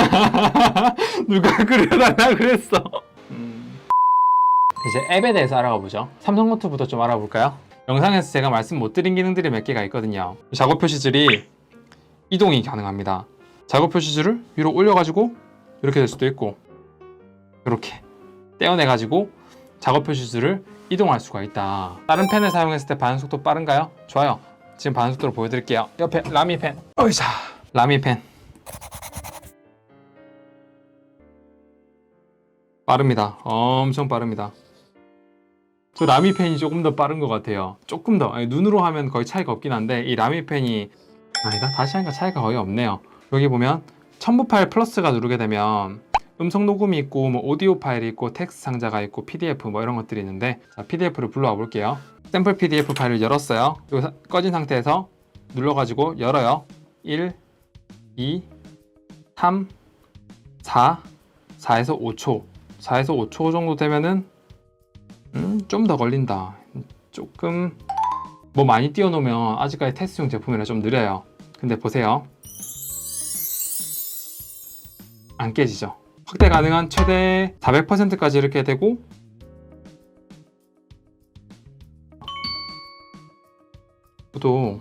누가 그려달라 그랬어? 음. 이제 앱에 대해서 알아가 보죠. 삼성 노트부터 좀 알아볼까요? 영상에서 제가 말씀 못 드린 기능들이 몇 개가 있거든요. 작업 표시줄이 이동이 가능합니다. 작업 표시줄을 위로 올려가지고 이렇게 될 수도 있고 이렇게 떼어내가지고 작업 표시줄을 이동할 수가 있다. 다른 펜을 사용했을 때 반응 속도 빠른가요? 좋아요. 지금 반응 속도를 보여드릴게요. 옆에 라미 펜. 어이자. 라미 펜. 빠릅니다. 엄청 빠릅니다. 저 라미 펜이 조금 더 빠른 것 같아요. 조금 더. 아니, 눈으로 하면 거의 차이가 없긴 한데 이 라미 펜이 아니다. 다시 하니까 차이가 거의 없네요. 여기 보면 첨부 파일 플러스가 누르게 되면 음성 녹음이 있고 뭐 오디오 파일이 있고 텍스트 상자가 있고 PDF 뭐 이런 것들이 있는데 자, PDF를 불러와 볼게요. 샘플 PDF 파일을 열었어요. 그리고 사- 꺼진 상태에서 눌러가지고 열어요. 1, 2, 3, 4, 4에서 5초. 4에서 5초 정도 되면은 음, 좀 더 걸린다. 조금 뭐 많이 띄워놓으면 아직까지 테스트용 제품이라 좀 느려요. 근데 보세요. 안 깨지죠. 확대 가능한 최대 400%까지 이렇게 되고 또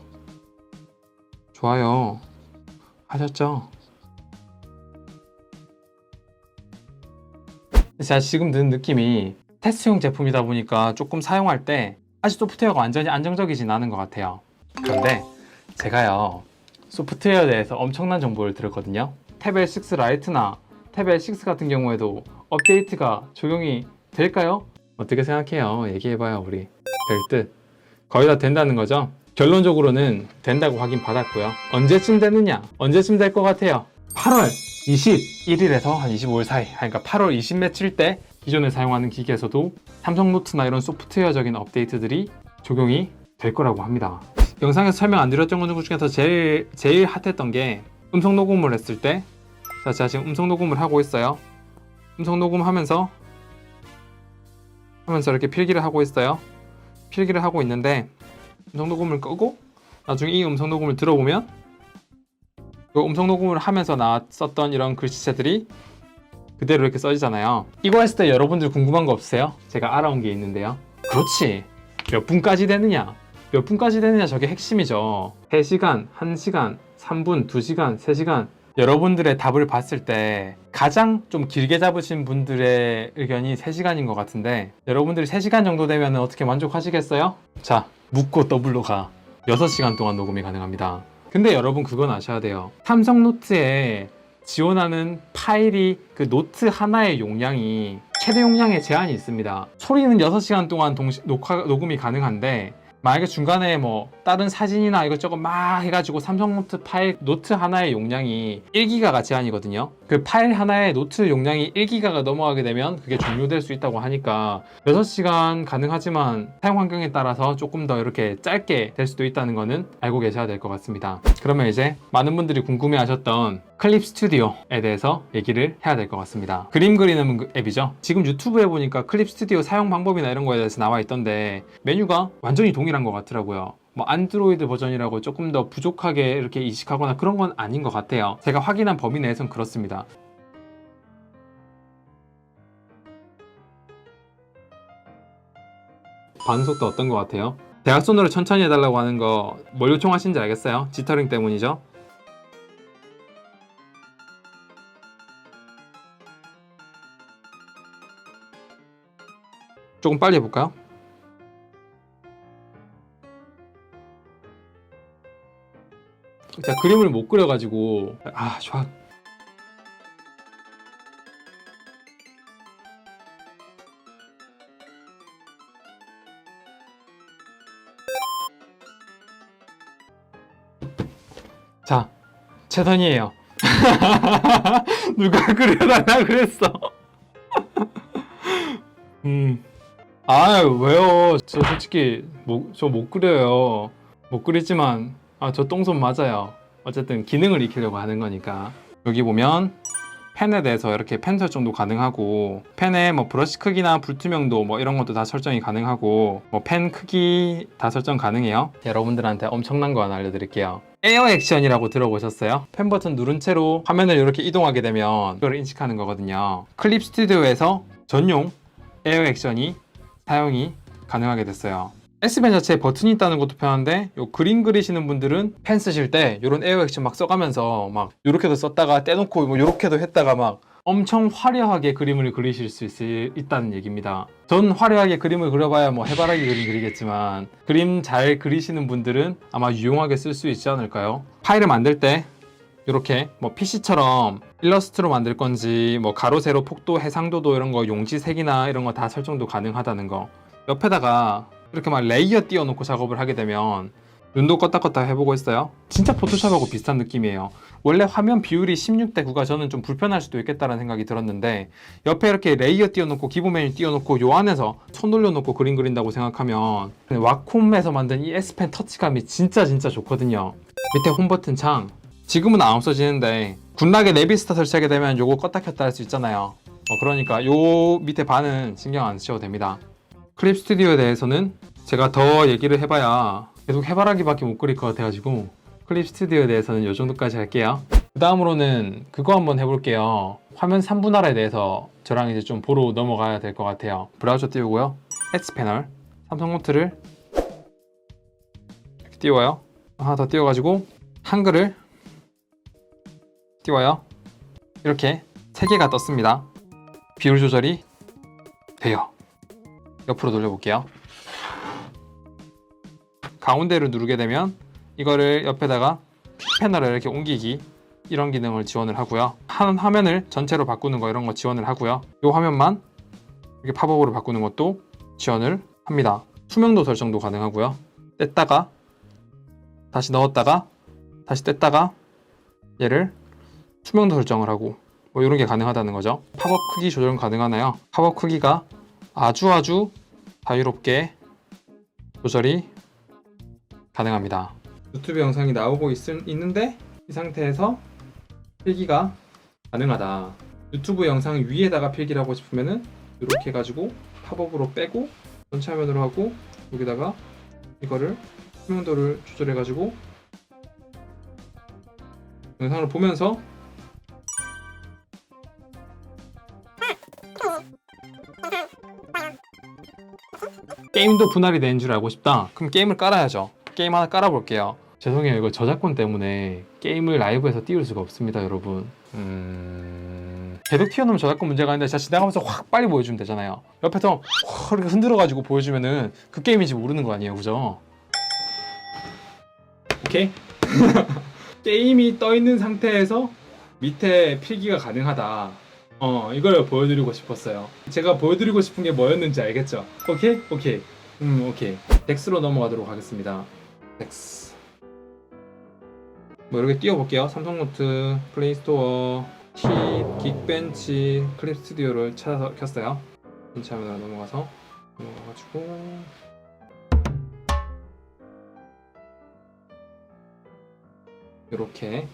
좋아요 하셨죠? 제가 지금 든 느낌이 테스트용 제품이다 보니까 조금 사용할 때 아직 소프트웨어가 완전히 안정적이진 않은 것 같아요. 그런데 제가요 소프트웨어에 대해서 엄청난 정보를 들었거든요. 태블 6 라이트나 태블 6 같은 경우에도 업데이트가 적용이 될까요? 어떻게 생각해요? 얘기해봐요 우리. 될 듯. 거의 다 된다는 거죠? 결론적으로는 된다고 확인 받았고요. 언제쯤 되느냐? 언제쯤 될 것 같아요? 8월 21일에서 한 25일 사이. 그러니까 8월 20 며칠 때 기존에 사용하는 기기에서도 삼성 노트나 이런 소프트웨어적인 업데이트들이 적용이 될 거라고 합니다. 영상에서 설명 안 드렸던 것 중에서 제일 제일 핫했던 게 음성 녹음을 했을 때, 자 제가 지금 음성 녹음을 하고 있어요. 음성 녹음하면서 하면서 이렇게 필기를 하고 있어요. 필기를 하고 있는데 음성 녹음을 끄고 나중에 이 음성 녹음을 들어보면 그 음성 녹음을 하면서 나왔었던 이런 글씨체들이 그대로 이렇게 써지잖아요. 이거 했을 때 여러분들 궁금한 거 없으세요? 제가 알아온 게 있는데요. 그렇지. 몇 분까지 되느냐? 몇 분까지 되느냐 저게 핵심이죠. 3시간, 1시간, 3분, 2시간, 3시간 여러분들의 답을 봤을 때 가장 좀 길게 잡으신 분들의 의견이 3시간인 것 같은데 여러분들이 3시간 정도 되면 어떻게 만족하시겠어요? 자, 묻고 더블로 가. 6시간 동안 녹음이 가능합니다. 근데 여러분 그건 아셔야 돼요. 삼성 노트에 지원하는 파일이 그 노트 하나의 용량이 최대 용량에 제한이 있습니다. 소리는 6시간 동안 동시, 녹화, 녹음이 가능한데 만약에 중간에 뭐 다른 사진이나 이것저것 막 해가지고 삼성 노트 파일 노트 하나의 용량이 1기가가 제한이거든요. 그 파일 하나의 노트 용량이 1기가가 넘어가게 되면 그게 종료될 수 있다고 하니까 6시간 가능하지만 사용 환경에 따라서 조금 더 이렇게 짧게 될 수도 있다는 거는 알고 계셔야 될 것 같습니다. 그러면 이제 많은 분들이 궁금해 하셨던 클립 스튜디오에 대해서 얘기를 해야 될 것 같습니다. 그림 그리는 그 앱이죠. 지금 유튜브에 보니까 클립 스튜디오 사용 방법이나 이런 거에 대해서 나와 있던데 메뉴가 완전히 동일한 것 같더라고요. 뭐 안드로이드 버전이라고 조금 더 부족하게 이렇게 이식하거나 그런 건 아닌 것 같아요. 제가 확인한 범위 내에선 그렇습니다. 반응 속도 어떤 것 같아요? 대각선으로 천천히 해달라고 하는 거 뭘 요청하신지 알겠어요? 지터링 때문이죠? 조금 빨리 해볼까요? 제가 그림을 못 그려가지고. 아 좋아. 자 최선이에요. 누가 그려달라 그랬어 아 왜요? 저 솔직히 저못 그려요. 못 그리지만 아 저 똥손 맞아요. 어쨌든 기능을 익히려고 하는 거니까. 여기 보면 펜에 대해서 이렇게 펜 설정도 가능하고 펜의 뭐 브러쉬 크기나 불투명도 뭐 이런 것도 다 설정이 가능하고 뭐 펜 크기 다 설정 가능해요? 여러분들한테 엄청난 거 하나 알려드릴게요. 에어 액션이라고 들어보셨어요? 펜 버튼 누른 채로 화면을 이렇게 이동하게 되면 그걸 인식하는 거거든요. 클립 스튜디오에서 전용 에어 액션이 사용이 가능하게 됐어요. S펜 자체에 버튼이 있다는 것도 편한데 요 그림 그리시는 분들은 펜 쓰실 때 이런 에어 액션 막 써가면서 막 요렇게도 썼다가 떼놓고 뭐 요렇게도 했다가 막 엄청 화려하게 그림을 그리실 수 있, 있다는 얘기입니다. 전 화려하게 그림을 그려봐야 뭐 해바라기 그림 그리겠지만 그림 잘 그리시는 분들은 아마 유용하게 쓸 수 있지 않을까요? 파일을 만들 때 이렇게 뭐 PC처럼 일러스트로 만들 건지 뭐 가로 세로 폭도 해상도도 이런 거 용지 색이나 이런 거 다 설정도 가능하다는 거. 옆에다가 이렇게 막 레이어 띄워놓고 작업을 하게 되면 눈도 껐다 껐다 해보고 있어요. 진짜 포토샵하고 비슷한 느낌이에요. 원래 화면 비율이 16대 9가 저는 좀 불편할 수도 있겠다는 생각이 들었는데 옆에 이렇게 레이어 띄워놓고 기본 메뉴 띄워놓고 요 안에서 손 올려놓고 그림 그린다고 생각하면 와콤에서 만든 이 S펜 터치감이 진짜 진짜 좋거든요. 밑에 홈 버튼 창 지금은 안 없어지는데 군락에 네비스타 설치하게 되면 요거 껐다 켰다 할 수 있잖아요. 어, 그러니까 요 밑에 반은 신경 안 쓰셔도 됩니다. 클립 스튜디오에 대해서는 제가 더 얘기를 해봐야 계속 해바라기밖에 못 그릴 것 같아가지고 클립 스튜디오에 대해서는 요 정도까지 할게요. 그 다음으로는 그거 한번 해볼게요. 화면 3분할에 대해서 저랑 이제 좀 보러 넘어가야 될 것 같아요. 브라우저 띄우고요. X 패널. 삼성 노트를 띄워요. 하나 더 띄워가지고 한글을 띄워요. 이렇게 세 개가 떴습니다. 비율 조절이 돼요. 옆으로 돌려볼게요. 가운데를 누르게 되면 이거를 옆에다가 패널을 이렇게 옮기기 이런 기능을 지원을 하고요. 한 화면을 전체로 바꾸는 거 이런 거 지원을 하고요. 이 화면만 이렇게 팝업으로 바꾸는 것도 지원을 합니다. 투명도 설정도 가능하고요. 뗐다가 다시 넣었다가 다시 뗐다가 얘를 투명도 설정을 하고 뭐 이런 게 가능하다는 거죠 팝업 크기 조절 가능하나요 팝업 크기가 아주 아주 자유롭게 조절이 가능합니다. 유튜브 영상이 나오고 있, 있는데 이 상태에서 필기가 가능하다. 유튜브 영상 위에다가 필기를 하고 싶으면은 이렇게 해가지고 팝업으로 빼고 전체 화면으로 하고 여기다가 이거를 투명도를 조절해가지고 영상을 보면서 게임도 분할이 되는 줄 알고 싶다. 그럼 게임을 깔아야죠. 게임 하나 깔아볼게요. 죄송해요. 이거 저작권 때문에 게임을 라이브에서 띄울 수가 없습니다, 여러분. 음... 계속 튀어나오면 저작권 문제가 아닌데 진짜 지나가면서 확 빨리 보여주면 되잖아요. 옆에서 확 이렇게 흔들어가지고 보여주면은 그 게임인지 모르는 거 아니에요, 그죠? 오케이? 게임이 떠 있는 상태에서 밑에 필기가 가능하다. 어, 이걸 보여드리고 싶었어요. 제가 보여드리고 싶은 게 뭐였는지 알겠죠? 오케이? 오케이. 음, 오케이. 덱스로 넘어가도록 하겠습니다. 덱스. 뭐 이렇게 띄워볼게요. 삼성노트, 플레이스토어, 키, 긱벤치, 클립 스튜디오를 찾아서 켰어요. 전체 화면으로 넘어가서 넘어가가지고 이렇게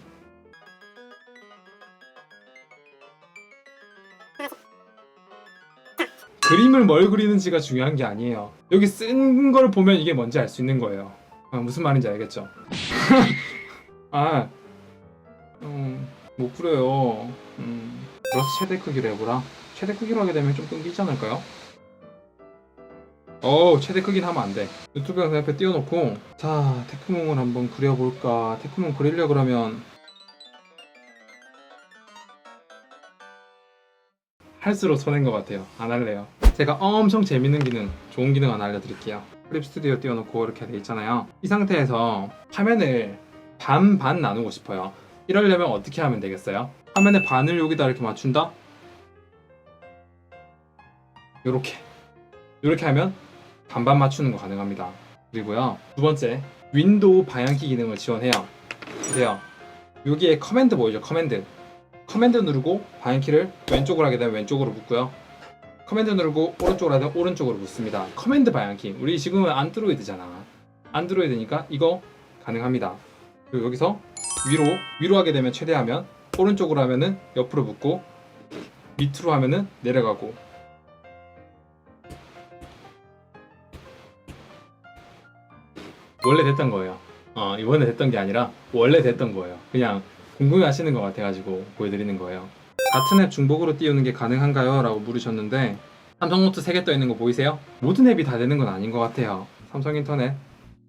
그림을 뭘 그리는지가 중요한 게 아니에요. 여기 쓴 걸 보면 이게 뭔지 알 수 있는 거예요. 아, 무슨 말인지 알겠죠? 아, 음, 못 그려요. 음, 플러스 최대 크기로 해보라. 최대 크기로 하게 되면 좀 끊기지 않을까요? 어 최대 크기는 하면 안 돼. 유튜브 영상 옆에 띄워놓고 자 테크몽을 한번 그려볼까. 테크몽 그리려 그러면 할수록 손해인 것 같아요. 안 할래요. 제가 엄청 재밌는 기능, 좋은 기능 하나 알려드릴게요. 클립 스튜디오 띄워놓고 이렇게 돼 있잖아요. 이 상태에서 화면을 반 반 나누고 싶어요. 이러려면 어떻게 하면 되겠어요? 화면의 반을 여기다 이렇게 맞춘다? 요렇게 이렇게 하면 반반 맞추는 거 가능합니다. 그리고요 두 번째 윈도우 방향키 기능을 지원해요. 보세요. 여기에 커맨드 보이죠? 커맨드. 커맨드 누르고 방향키를 왼쪽으로 하게 되면 왼쪽으로 묶고요. 커맨드 누르고 오른쪽으로 하면 오른쪽으로 묶습니다. 커맨드 방향키. 우리 지금은 안드로이드잖아. 안드로이드니까 이거 가능합니다. 그리고 여기서 위로 위로 하게 되면 최대하면 오른쪽으로 하면은 옆으로 묶고 밑으로 하면은 내려가고 원래 됐던 거예요. 어, 이번에 됐던 게 아니라 원래 됐던 거예요. 그냥 궁금해하시는 것 같아가지고 보여드리는 거예요. 같은 앱 중복으로 띄우는 게 가능한가요? 라고 물으셨는데 삼성 노트 3개 떠 있는 거 보이세요? 모든 앱이 다 되는 건 아닌 것 같아요. 삼성 인터넷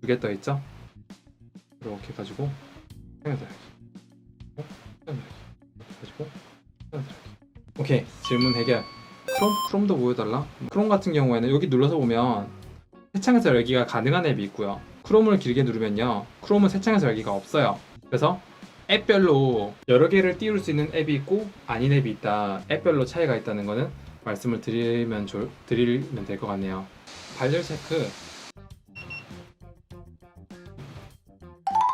두개떠 있죠? 이렇게 해가지고 생각해야지. 가지고 오케이 질문 해결. 크롬 크롬도 보여달라. 크롬 같은 경우에는 여기 눌러서 보면 새 창에서 열기가 가능한 앱이 있고요. 크롬을 길게 누르면요. 크롬은 새 창에서 열기가 없어요. 그래서 앱별로 여러 개를 띄울 수 있는 앱이 있고 아닌 앱이 있다. 앱별로 차이가 있다는 거는 말씀을 드리면 좋, 드리면 될 것 같네요. 발열 체크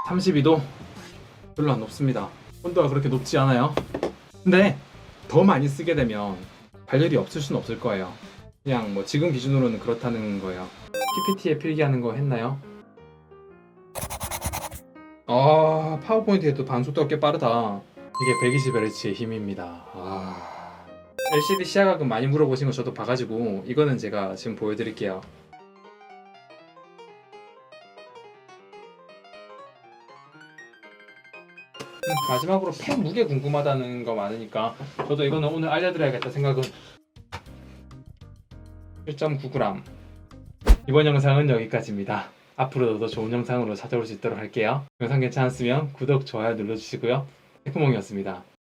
32도 별로 안 높습니다. 온도가 그렇게 높지 않아요. 근데 더 많이 쓰게 되면 발열이 없을 수는 없을 거예요. 그냥 뭐 지금 기준으로는 그렇다는 거예요. PPT에 필기하는 거 했나요? 아 파워포인트에도 반속도가 꽤 빠르다. 이게 120Hz의 힘입니다. 아... LCD 시야각은 많이 물어보신 거 저도 봐가지고 이거는 제가 지금 보여드릴게요. 음, 마지막으로 펜 무게 궁금하다는 거 많으니까 저도 이거는 오늘 알려드려야겠다 생각은 1.9g 이번 영상은 여기까지입니다. 앞으로도 더 좋은 영상으로 찾아올 수 있도록 할게요. 영상 괜찮았으면 구독, 좋아요 눌러주시고요. 해프몽이었습니다.